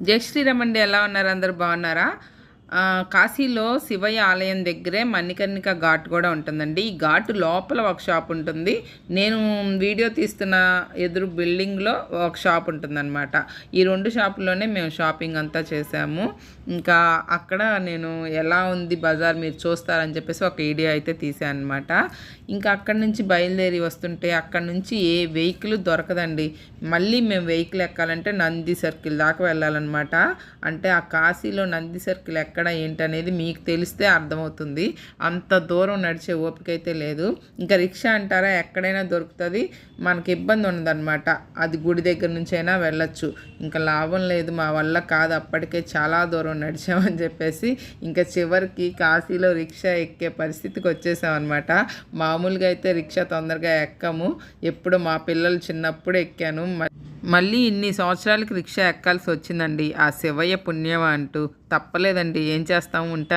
జై శ్రీరామ్ అండి ఎలా ఉన్నారు అందరు? బాగున్నారా? కాశీలో శివయ్య ఆలయం దగ్గరే మణికర్ణిక ఘాట్ కూడా ఉంటుందండి. ఈ ఘాట్ లోపల ఒక షాప్ ఉంటుంది. నేను వీడియో తీస్తున్న ఎదురు బిల్డింగ్లో ఒక షాప్ ఉంటుందన్నమాట. ఈ రెండు షాపుల్లోనే మేము షాపింగ్ అంతా చేసాము. ఇంకా అక్కడ నేను ఎలా ఉంది బజార్ మీరు చూస్తారని చెప్పేసి ఒక వీడియో అయితే తీసాను అనమాట ఇంకా అక్కడి నుంచి బయలుదేరి వస్తుంటే అక్కడ నుంచి ఏ వెహికల్ దొరకదండి. మళ్ళీ మేము వెహికల్ ఎక్కాలంటే నంది సర్కిల్ దాకా వెళ్ళాలన్నమాట. అంటే ఆ కాశీలో నంది సర్కిల్ ఎక్క ఎక్కడ ఏంటనేది మీకు తెలిస్తే అర్థమవుతుంది. అంత దూరం నడిచే ఓపిక అయితే లేదు. ఇంకా రిక్షా అంటారా ఎక్కడైనా దొరుకుతుంది. మనకి ఇబ్బంది ఉండదన్నమాట. అది గుడి దగ్గర నుంచి అయినా వెళ్ళొచ్చు. ఇంకా లాభం లేదు మా వల్ల కాదు అప్పటికే చాలా దూరం నడిచామని చెప్పేసి ఇంకా చివరికి కాశీలో రిక్షా ఎక్కే పరిస్థితికి వచ్చేసామన్నమాట. మామూలుగా అయితే రిక్షా తొందరగా ఎక్కము. ఎప్పుడు మా పిల్లలు చిన్నప్పుడు ఎక్కాను. మళ్ళీ ఇన్ని సంవత్సరాలకి రిక్షా ఎక్కాల్సి వచ్చిందండి. ఆ శివయ్య పుణ్యం అంటూ. తప్పలేదండి. ఏం చేస్తాము ఉంటాను.